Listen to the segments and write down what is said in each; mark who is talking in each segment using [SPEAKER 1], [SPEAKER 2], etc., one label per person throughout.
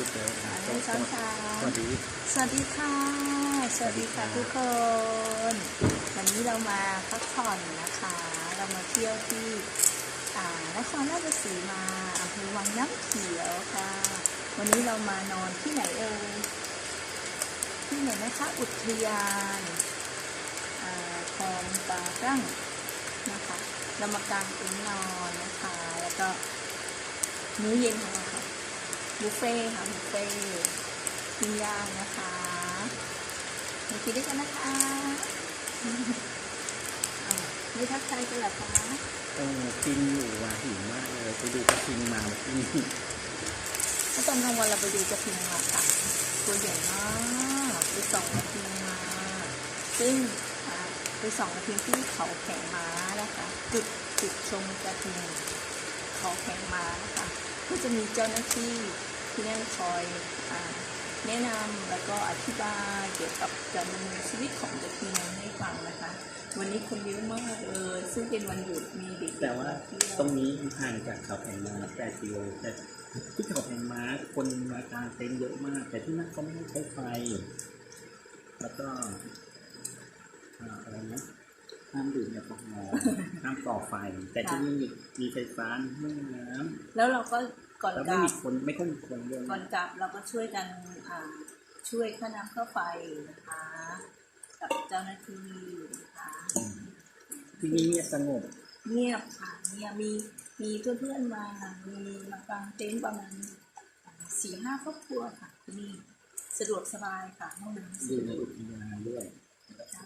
[SPEAKER 1] ยุทธ์แล้ว
[SPEAKER 2] อันช้อนชา
[SPEAKER 1] สวัสดี
[SPEAKER 2] สวัสดีค่ะ สวัสดีค่ะทุกคน วันนี้เรามาพักผ่อนนะคะ เรามาเที่ยวที่นครราชสีมาอำเภอวังน้ำเขียวค่ะ วันนี้เรามานอนที่ไหนเอ่ยที่ไหนนะคะ อุทยานคลองปลารั่งนะคะ เรามากางเต็นท์นอนนะคะ แล้วก็มื้อเย็นของเราค่ะ บุฟเฟ่ต์ค่ะบุฟเฟ่ต์ปิ้งย่างนะคะมากินด้วยกันนะคะอะนี่ทักทายกันเหรอคะ
[SPEAKER 1] เออกินอยู่ว่ะหิวมากเลยไปดูกระทิงมาเมื่อกี้
[SPEAKER 2] เมื่อตอนกลางวันเราไปดูกระทิงมาค่ะตัวใหญ่มากไปส่องกระทิงมาซึ่งอ่าไปส่องกระทิงที่เขาแข็งม้านะคะจุดจุดชมกระทิงเขาแข็งม้านะคะก็จะมีเจ้าหน้าที่ ที่นั่นคอยอาแนะนำแล้วก็อธิบายเกี่ยวกับการดำเนินชีวิตของกระทิงให้ฟังนะคะ วันนี้คนเยอะมากเลยซึ่งเป็นวันหยุดมีเด็กๆ
[SPEAKER 1] แต่ว่า
[SPEAKER 2] มาเที่ยว
[SPEAKER 1] ตรงนี้ห่างจากเขาแผงม้า8กิโลแต่ที่เขาแผงม้าคนมากางเต็นท์เยอะมาก แต่ที่นั่นเขาไม่ให้ใช้ไฟ แล้วก็อ่าอะไรนะห้ามดื่มแอลกอฮอล์ห้ามก่อไฟ แต่ที่นี่มีไฟฟ้ามีห้องน้
[SPEAKER 2] แล้วเราก็ ก่อำน
[SPEAKER 1] แล้ว
[SPEAKER 2] ก
[SPEAKER 1] ไม่
[SPEAKER 2] ลั
[SPEAKER 1] มี
[SPEAKER 2] บ
[SPEAKER 1] คนไม่ค่อยมีคนเยอะ
[SPEAKER 2] ก่อนกลับเราก็ช่วยกันอ่าช่วยค่าน้ำค่าไฟนะคะกับเจ้าหน้าที่นะคะ
[SPEAKER 1] ที่นี่เนี่ยสงบ
[SPEAKER 2] เงียบค่ะเงียบมีมีเพื่อนๆมามีมากางเต็นท์ประมาณสี่ห้าครอบครัวค่ะที่นี่สะดวกสบายค่ะห้องน้ำ
[SPEAKER 1] อยู่ในอุทยานด้วย
[SPEAKER 3] เขา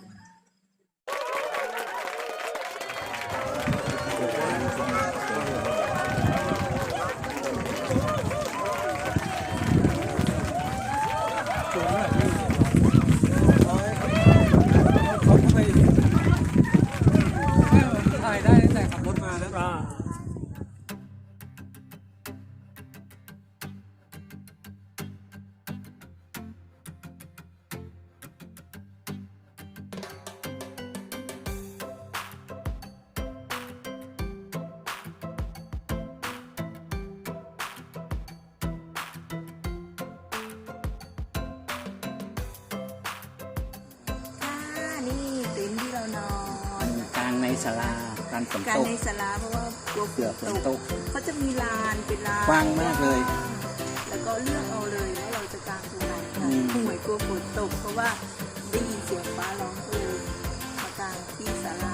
[SPEAKER 2] นี่เต็นท์ที่เรานอน
[SPEAKER 1] กลางในศาลากลางฝน
[SPEAKER 2] การ
[SPEAKER 1] ตก
[SPEAKER 2] ในศาลาเพราะว่ากลัวฝ
[SPEAKER 1] เกือบ
[SPEAKER 2] น
[SPEAKER 1] ฝ
[SPEAKER 2] ต
[SPEAKER 1] นต
[SPEAKER 2] ก
[SPEAKER 1] ก
[SPEAKER 2] เขาจะมีลานเป็นลาน
[SPEAKER 1] กว้างมากเลย
[SPEAKER 2] แล้วก็เลือกเอาเลยว่าเราจะกางตรงไหนค่ะ
[SPEAKER 1] อืม
[SPEAKER 2] ห่วยกลัวฝนตก เพราะว่าได้ยินเสียงฟ้าร้องก็เลยมากางที่ศาลา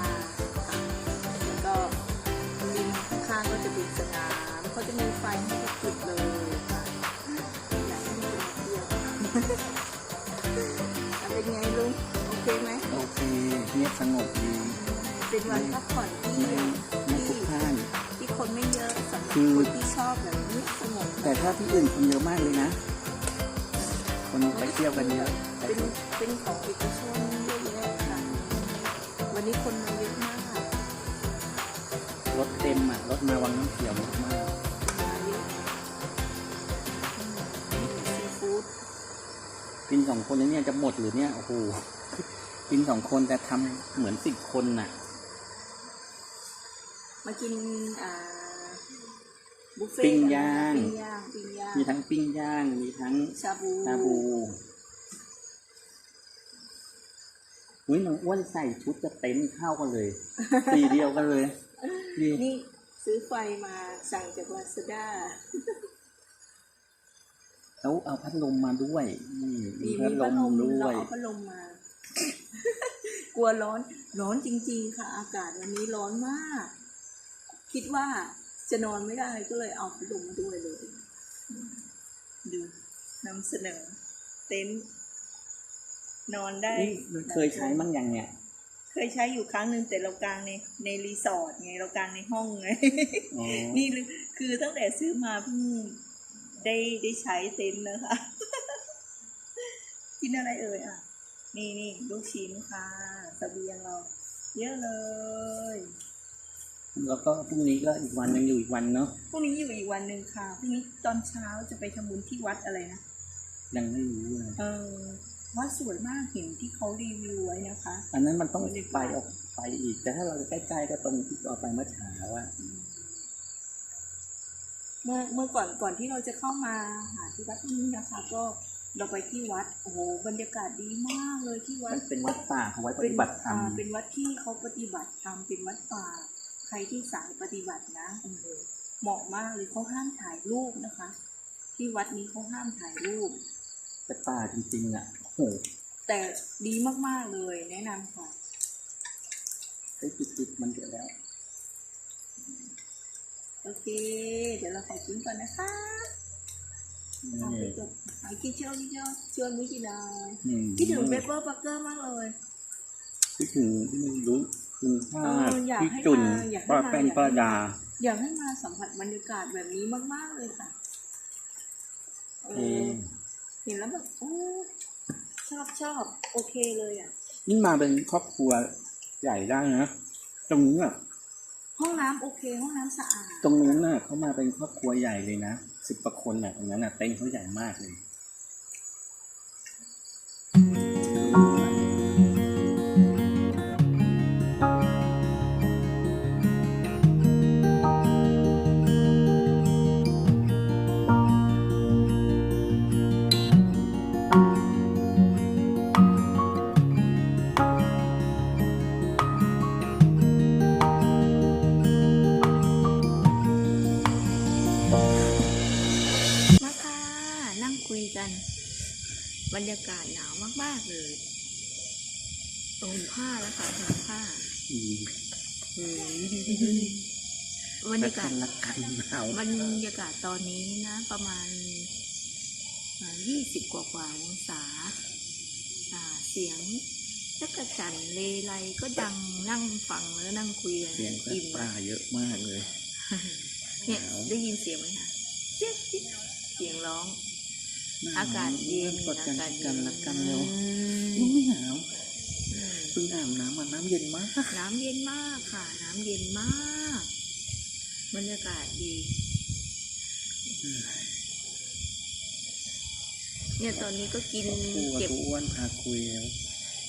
[SPEAKER 2] วันพักผ่อนที่
[SPEAKER 1] ไม่ไม่พลุ
[SPEAKER 2] ที่
[SPEAKER 1] กพล่าน
[SPEAKER 2] ที่คนไม่เยอะสำหรับ
[SPEAKER 1] คือ
[SPEAKER 2] คนที่ชอบแบบนี้สงบ
[SPEAKER 1] แต่ถ้าที่อื่นคนเยอะมากเลยนะ คนไปเที่ยวกันเยอะแต่
[SPEAKER 2] เป็นเป็นของเอกชนเยอะแยะค่ะวันนี้คนมาเยอะมาก
[SPEAKER 1] รถเต็มอะรถมาวังน้ำเขียวมาก
[SPEAKER 2] มาเยอะอืมซีฟู้ด
[SPEAKER 1] ๆกินสองคนแล้วเนี่ยจะหมดหรือเนี่ยโอ้โหกินสองคนแต่ทำเหมือนสิบคนน่ะ
[SPEAKER 2] มากินอ่าบุฟเฟ่
[SPEAKER 1] ปิ้ง
[SPEAKER 2] ต์
[SPEAKER 1] ย่าง
[SPEAKER 2] ปิ้งย่างปิ้งย่าง
[SPEAKER 1] มีทั้งปิ้งย่าง มีทั้ง
[SPEAKER 2] ชาบู
[SPEAKER 1] ชาบูอุ้ยน้องอ้วนใส่ชุดจะเต็มเข้ากันเลย สีเดียวกันเลยดี
[SPEAKER 2] นี่ซื้อไฟมาสั่งจากลาซาด้า
[SPEAKER 1] แล้วเอาพัดลมมาด้วยนี่มี
[SPEAKER 2] มี
[SPEAKER 1] พัดล
[SPEAKER 2] พัด
[SPEAKER 1] ม
[SPEAKER 2] ลม
[SPEAKER 1] ด้
[SPEAKER 2] เรา
[SPEAKER 1] วย
[SPEAKER 2] เอาพัดลมมา กลัวร้อน ร้อนจริง ๆ ค่ะ อากาศวันนี้ร้อนมาก คิดว่าจะนอนไม่ได้ก็เลยเอาพัดลมมาด้วยเลย ดูนำเสนอ เต็นท์นอนได้
[SPEAKER 1] นี่เคยใช้มั่งยังเนี่ย
[SPEAKER 2] เคยใช้อยู่ครั้งหนึ่งแต่เรากางในในรีสอร์ทไงเรากางในห้องไง
[SPEAKER 1] อ๋อ
[SPEAKER 2] นี่คือตั้งแต่ซื้อมาเพิ่งได้ได้ใช้เต็นท์นะคะกินอะไรเอ่ยอะ นี่นี่ลูกชิ้นค่ะเสบียงเรา เยอะเลย
[SPEAKER 1] แล้วก็พรุ่งนี้ก็อีกวันยังอยู่อีกวันเนาะ
[SPEAKER 2] พรุ่งนี้อยู่อีกวันหนึ่งค่ะพรุ่งนี้ตอนเช้าจะไปทำบุญที่วัดอะไรนะ
[SPEAKER 1] ยังไม่รู้เลย
[SPEAKER 2] เออวัดสวยมากเห็นที่เขารีวิวไว้นะคะ
[SPEAKER 1] อันนั้นมันต้องไปออกไปอีก แต่ถ้าเราใกล้ๆก็ตรงที่เราไปเมื่อเช้าอะ
[SPEAKER 2] เมื่อเมื่อก่อนก่อนที่เราจะเข้ามาหาที่วัดที่นี่นะคะ ก็เราไปที่วัดโอ้โหบรรยากาศดีมากเลยที่วั
[SPEAKER 1] มั
[SPEAKER 2] ด
[SPEAKER 1] นเป็นวัดป่าเขาไว้ปฏิบัติธรรม
[SPEAKER 2] อ่าเป็นวัดที่เขาปฏิบัติธรรมเป็นวัดป่าใครที่สายปฏิบัตินะโอ้โหเหมาะมากเลยเขาห้ามถ่ายรูปนะคะ ที่วัดนี้เขาห้ามถ่ายรูป
[SPEAKER 1] แต่ป่าจริงๆอะโอ้โห
[SPEAKER 2] แต่ดีมากๆเลยแนะนำค่ะ
[SPEAKER 1] ไอ้จิตๆมันเยอะแล้ว
[SPEAKER 2] โอเค เดี๋ยวเราขอกินก่อนนะคะ
[SPEAKER 1] นี่
[SPEAKER 2] ทำไปจบหายกินเชียวกินเชียวชวนมุ้ยกินเลย
[SPEAKER 1] อืม
[SPEAKER 2] คิดถึงเปเปอร์ปักเกอร์มากเลย
[SPEAKER 1] คิดถึงที่ไม่รู้ คุณค่า
[SPEAKER 2] เอออยาก
[SPEAKER 1] พี่
[SPEAKER 2] ให้
[SPEAKER 1] จุน
[SPEAKER 2] มาอยากให้
[SPEAKER 1] ป้า
[SPEAKER 2] มา
[SPEAKER 1] แป้น
[SPEAKER 2] อยากให้
[SPEAKER 1] ป้าดา
[SPEAKER 2] อยากให้มาสัมผัสบรรยากาศแบบนี้มาก ๆ เลยค่ะเอ
[SPEAKER 1] เอ
[SPEAKER 2] อเห็นแล้วแบบโอ้ชอบชอบโอเคเลยอะ
[SPEAKER 1] นี่มาเป็นครอบครัวใหญ่ได้นะ ตรงนี้อะ
[SPEAKER 2] ห้องน้ำโอเค ห้องน้ำสะอาด
[SPEAKER 1] ตรงนู้นน่ะเขามาเป็นครอบครัวใหญ่เลยนะสิบกว่าคนน่ะตรงนั้นน่ะเต็นท์เขาใหญ่มากเลย
[SPEAKER 2] รงผ้าแล้วค่ะห่มผ้า
[SPEAKER 1] อืม
[SPEAKER 2] บรรยากาศ
[SPEAKER 1] รักกันรักกันหนาว
[SPEAKER 2] บรรยากาศตอนนี้นะ ประมาณยี่สิบกว่ากว่าๆองศาอ่าเสียงจักระจันเลไลก็ดังนั่งฟังแล้วนั่งคุยกัน
[SPEAKER 1] เสียงสัต
[SPEAKER 2] อิ่ม
[SPEAKER 1] ว์ป่าเยอะมากเลย
[SPEAKER 2] เนี่ย
[SPEAKER 1] หนาว
[SPEAKER 2] ได้ยินเสียงไหมคะเจ๊ยบเจ๊ยบเสียงร้อง อากาศเย็น
[SPEAKER 1] กดกัน
[SPEAKER 2] อากาศเย็
[SPEAKER 1] กัน
[SPEAKER 2] น
[SPEAKER 1] รักกันเร็ว
[SPEAKER 2] อืม
[SPEAKER 1] ยังไม่หนาว
[SPEAKER 2] อืม
[SPEAKER 1] เพิ่งอาบน้ำมาน้ำเย็นมาก
[SPEAKER 2] น้ำเย็นมากค่ะ น้ำเย็นมากบรรยากาศดี เนี่ยตอนนี้ก็กิน
[SPEAKER 1] คู่
[SPEAKER 2] เก็บ
[SPEAKER 1] ทุอ้วนพาคุยแล้ว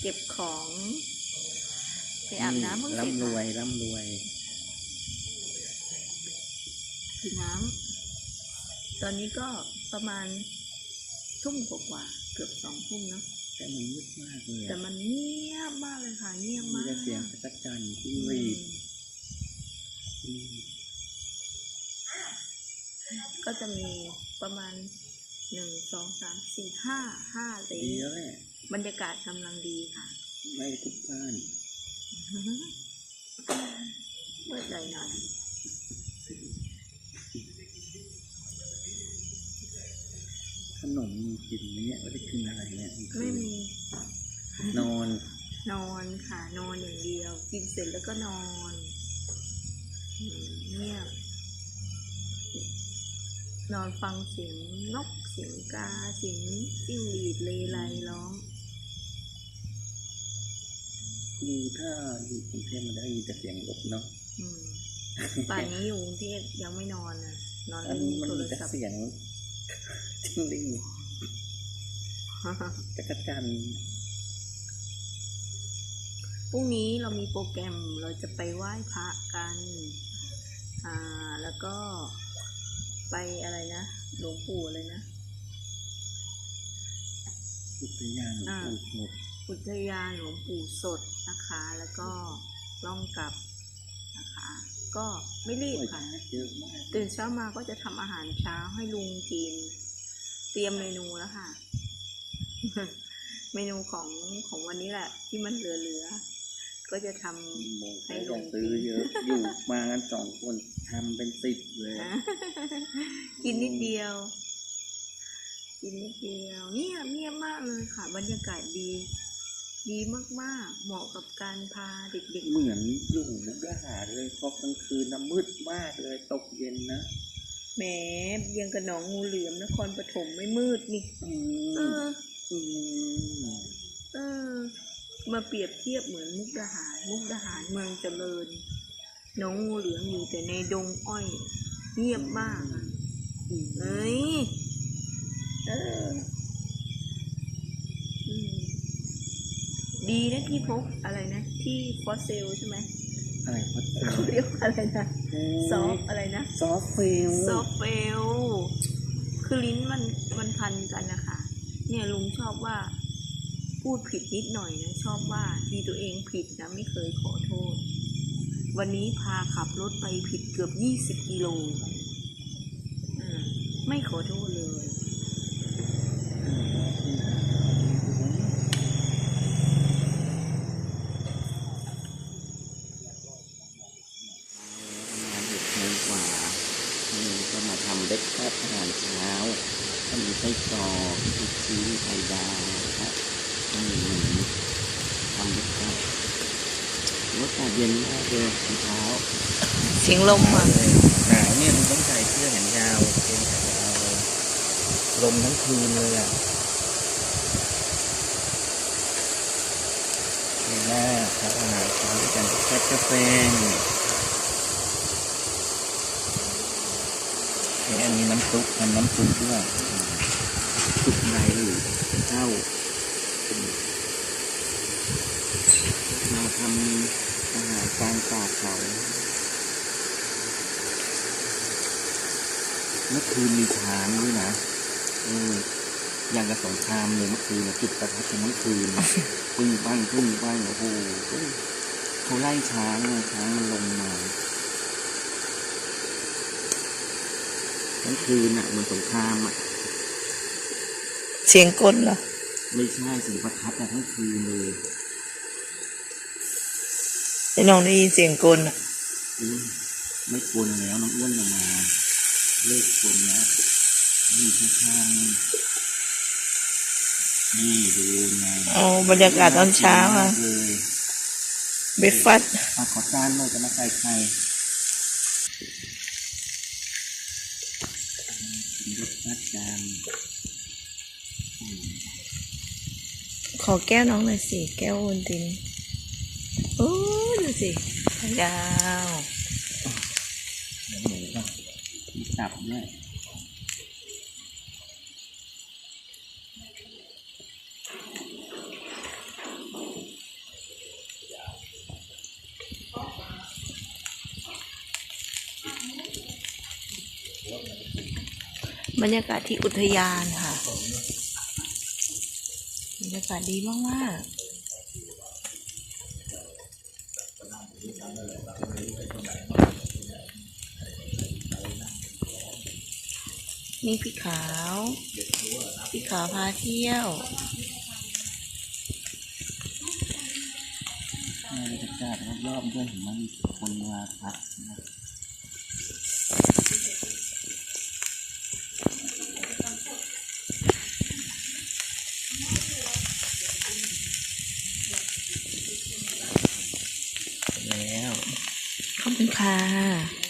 [SPEAKER 2] เก็บของไปอาบน้ำเพิ่งเสร็จ
[SPEAKER 1] ร่ำรวย
[SPEAKER 2] ค่ะ
[SPEAKER 1] ร่ำรวย
[SPEAKER 2] กินน้ำตอนนี้ก็ประมาณทุ่มกว่าๆเกือบสองทุ่มเนาะ
[SPEAKER 1] แต่มันมืดมากเลย
[SPEAKER 2] แต่มันเงียบมากเลยค่ะ เงียบ
[SPEAKER 1] มี
[SPEAKER 2] มาก
[SPEAKER 1] แต่เสียงจักรจันทร์จิ้งห
[SPEAKER 2] อื
[SPEAKER 1] รีด
[SPEAKER 2] ม
[SPEAKER 1] อืม
[SPEAKER 2] ก็จะมีประมาณหนึ่งสองสามสี่ห้าห้าเล
[SPEAKER 1] ดี
[SPEAKER 2] ย
[SPEAKER 1] แล้วแหละ
[SPEAKER 2] บรรยากาศกำลังดีค่ะ
[SPEAKER 1] ไม่ทุกบ้าน
[SPEAKER 2] เมื่อใจหน่อย
[SPEAKER 1] ขนมมีกินไหมเนี่ยไม่ได้กินอะไรเนี่ย
[SPEAKER 2] ไม่มี
[SPEAKER 1] นอน
[SPEAKER 2] นอนค่ะ นอนอย่างเดียว กินเสร็จแล้วก็นอนอืมเงียบนอนฟังเสียงนกเสียงกาเสียงจิ้งหรีดเลไลร้อง
[SPEAKER 1] ดูถ้าอยู่กรุงเทพมันได้ยินแต่เสียงรถเนาะ
[SPEAKER 2] อืมป่านนี้อยู่กรุงเทพยังไม่นอนนะนอน
[SPEAKER 1] อัน
[SPEAKER 2] เล่น
[SPEAKER 1] นี้มัน
[SPEAKER 2] โทร
[SPEAKER 1] มีแต่
[SPEAKER 2] ศัพท์
[SPEAKER 1] เสียง จิ้งหรีดจักรจันทร์
[SPEAKER 2] พรุ่งนี้เรามีโปรแกรมเราจะไปไหว้พระกัน อ่า แล้วก็ไปอะไรนะ หลวงปู่เลยนะ
[SPEAKER 1] อุทยานหลวง
[SPEAKER 2] อ่า
[SPEAKER 1] ปู่หมด
[SPEAKER 2] อุทยานหลวงปู่สดนะคะ แล้วก็ล่องกลับนะคะ ก็ไม่รีบ
[SPEAKER 1] โอ้ย
[SPEAKER 2] ค่ะ
[SPEAKER 1] เยอะมาก
[SPEAKER 2] ตื่นเช้ามาก็จะทำอาหารเช้าให้ลุงกิน เตรียมเมนูแล้วค่ะ เมนูของของวันนี้แหละ ที่มันเหลือๆก็จะทำ
[SPEAKER 1] โม
[SPEAKER 2] ให้
[SPEAKER 1] ให้
[SPEAKER 2] ลุ
[SPEAKER 1] ล
[SPEAKER 2] ง
[SPEAKER 1] งซื้อ
[SPEAKER 2] กิน
[SPEAKER 1] เยอะอยู่มากันสองคนทำเป็นสิบเลย
[SPEAKER 2] นะกินนิดเดียว กินนิดเดียวเงียบเงียบมากเลยค่ะ บรรยากาศดี ดีมากๆ เหมาะกับการพาเด็ก
[SPEAKER 1] เหมือนอยู่มุกดาหารเลยเพราะกลางคืนน้ำมืดมากเลยตกเย็นนะ
[SPEAKER 2] ๆแหมยังกับหนองงูเหลือมนครปฐมไม่มืดนี่
[SPEAKER 1] อื
[SPEAKER 2] เอ
[SPEAKER 1] ม
[SPEAKER 2] อ
[SPEAKER 1] อืม
[SPEAKER 2] เออ มาเปรียบเทียบเหมือนมุกดาหาร มุกดาหารเมืองเจริญหนองงูเหลือมอยู่แต่ในดงอ้อย เงียบมากอะ
[SPEAKER 1] อืม
[SPEAKER 2] เอ้ย เออ ดีนะที่พกอะไรนะ ที่ฟอสเซลใช่ไหมท
[SPEAKER 1] อะไรฮอตเฟล
[SPEAKER 2] เขาเรียกว่าอะไรนะซอฟอะไรนะ
[SPEAKER 1] ซอฟเฟล
[SPEAKER 2] ซอฟเฟลคือลิ้นมันมันพันกันนะคะเนี่ยลุงชอบว่า พูดผิดนิดหน่อยนะชอบว่าทีตัวเองผิดนะไม่เคยขอโทษ วันนี้พาขับรถไปผิดเกือบยี่สิบกิโลอ่าไม่ขอโทษเลย
[SPEAKER 1] ไส้กรอกลูกชิ้นไข่ดาวครับก็มีหมูทำเบรกฟาสต์รถอากาศเย็นมากเลยตอนเช้า
[SPEAKER 2] เสียงลมอะ
[SPEAKER 1] หนาวเนี่ยมันต้องใส่เสื้อแขนยาวเกงขายาวเลยลมทั้งคืนเลยอะนี่หน้าครับอาหารเช้าด้วยกันแซ่บกาแฟนี่อันนี้น้ำซุปทำน้ำซุปด้วย อืมซุปในหรือข้ามาทำอาหารกลางป่าเขาเมื่อคืนมีช้างด้วยนะเอออย่างกับสงครามเลยเมื่อคืนจุดประทัดกันเมื่อคืนปึ้งปั้งปึ้งปั้งโอ้โหเขาไล่ช้างเลยช้างมันลงมาทั้งคืนอะเหมันสงครามอะ
[SPEAKER 2] เสียงกลเหรอ
[SPEAKER 1] ไม่ใช่เสียงประทัดอะทั้งคืนเลย
[SPEAKER 2] ไอ้น้องได้ยินเสียงกลอะ
[SPEAKER 1] อุ้ยไม่กลนแล้วน้องอ้วนลงมาเลิกกลนแล้วนี่ข้างๆนี่ดูไง
[SPEAKER 2] อ๋อบรรยากาศตอนเช้าอะ
[SPEAKER 1] เลย
[SPEAKER 2] เบรกฟัส
[SPEAKER 1] อาขอจานหน่อยจะมาใส่ไข่
[SPEAKER 2] ขอแก้วน้องหน่อยสิ แก้วโอนตินโอ้ดูสิดาว
[SPEAKER 1] เนื้อหมูก็มีตับด้วย
[SPEAKER 2] บรรยากาศที่อุทยานค่ะ บรรยากาศดีมากๆนี่พี่ขาว พี่ขาวพาเที่ยว
[SPEAKER 1] ในบรรยากาศรอบๆด้วยเห็นมันมีคนมาพัก
[SPEAKER 2] คุณค่ะ